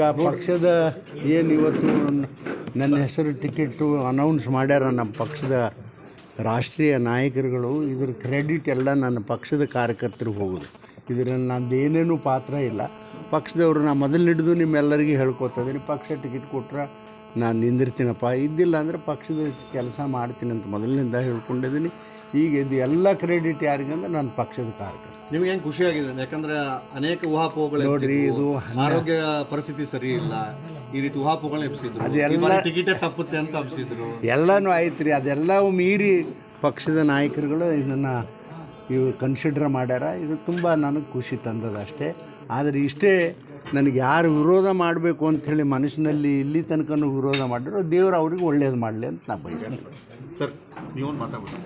ಈಗ ಪಕ್ಷದ ಏನು ಇವತ್ತು ನನ್ನ ಹೆಸರು ಟಿಕೆಟು ಅನೌನ್ಸ್ ಮಾಡ್ಯಾರ ನಮ್ಮ ಪಕ್ಷದ ರಾಷ್ಟ್ರೀಯ ನಾಯಕರುಗಳು, ಇದ್ರ ಕ್ರೆಡಿಟ್ ಎಲ್ಲ ನನ್ನ ಪಕ್ಷದ ಕಾರ್ಯಕರ್ತರಿಗೆ ಹೋಗೋದು. ಇದರಲ್ಲಿ ನಂದು ಏನೇನೂ ಪಾತ್ರ ಇಲ್ಲ. ಪಕ್ಷದವರು ನಾ ಮೊದಲು ಹಿಡಿದು ನಿಮ್ಮೆಲ್ಲರಿಗೂ ಹೇಳ್ಕೊತಿದ್ದೀನಿ ಪಕ್ಷ ಟಿಕೆಟ್ ಕೊಟ್ರೆ ನಾನು ನಿಂದಿರ್ತೀನಪ್ಪ ಇದ್ದಿಲ್ಲ ಅಂದರೆ ಪಕ್ಷದ ಕೆಲಸ ಮಾಡ್ತೀನಿ ಅಂತ ಮೊದಲಿನಿಂದ ಹೇಳ್ಕೊಂಡಿದ್ದೀನಿ. ಈಗ ಇದು ಎಲ್ಲ ಕ್ರೆಡಿಟ್ ಯಾರಿಗಂದ್ರೆ ನನ್ನ ಪಕ್ಷದ ಕಾರ್ಯಕ್ರಮ ನಿಮ್ಗೆ ಹೆಂಗೆ ಖುಷಿ ಆಗಿದೆ? ಯಾಕಂದ್ರೆ ಅನೇಕ ಊಹಾಪೋಹಗಳು ನೋಡ್ರಿ, ಇದು ಆರೋಗ್ಯ ಪರಿಸ್ಥಿತಿ ಸರಿ ಇಲ್ಲ. ಈ ರೀತಿ ಊಹಾಪೋಹಗಳನ್ನ ಎಬ್ಸಿದ್ರು ಅದೆಲ್ಲ- ಟಿಕೆಟ್ ತಪ್ಪುತ್ತೆ ಅಂತ ಹಬ್ಸಿದ್ರು ಎಲ್ಲನೂ ಆಯ್ತು ರೀ. ಅದೆಲ್ಲವೂ ಮೀರಿ ಪಕ್ಷದ ನಾಯಕರುಗಳು ಇದನ್ನು ಇವು ಕನ್ಸಿಡರ್ ಮಾಡ್ಯಾರ. ಇದು ತುಂಬ ನನಗೆ ಖುಷಿ ತಂದದ ಅಷ್ಟೇ ಆದರೆ ಇಷ್ಟೇ ನನಗೆ ಯಾರು ವಿರೋಧ ಮಾಡಬೇಕು ಅಂಥೇಳಿ ಮನಸ್ಸಿನಲ್ಲಿ ಇಲ್ಲಿ ತನಕನೂ ವಿರೋಧ ಮಾಡಿರೋ ದೇವರು ಅವ್ರಿಗೆ ಒಳ್ಳೇದು ಮಾಡಲಿ ಅಂತ ನಾ ಬಯಸ್ತೀನಿ. ಸರ್ ನೀವೊಂದು ಮಾತಾಡ್ಬೋದು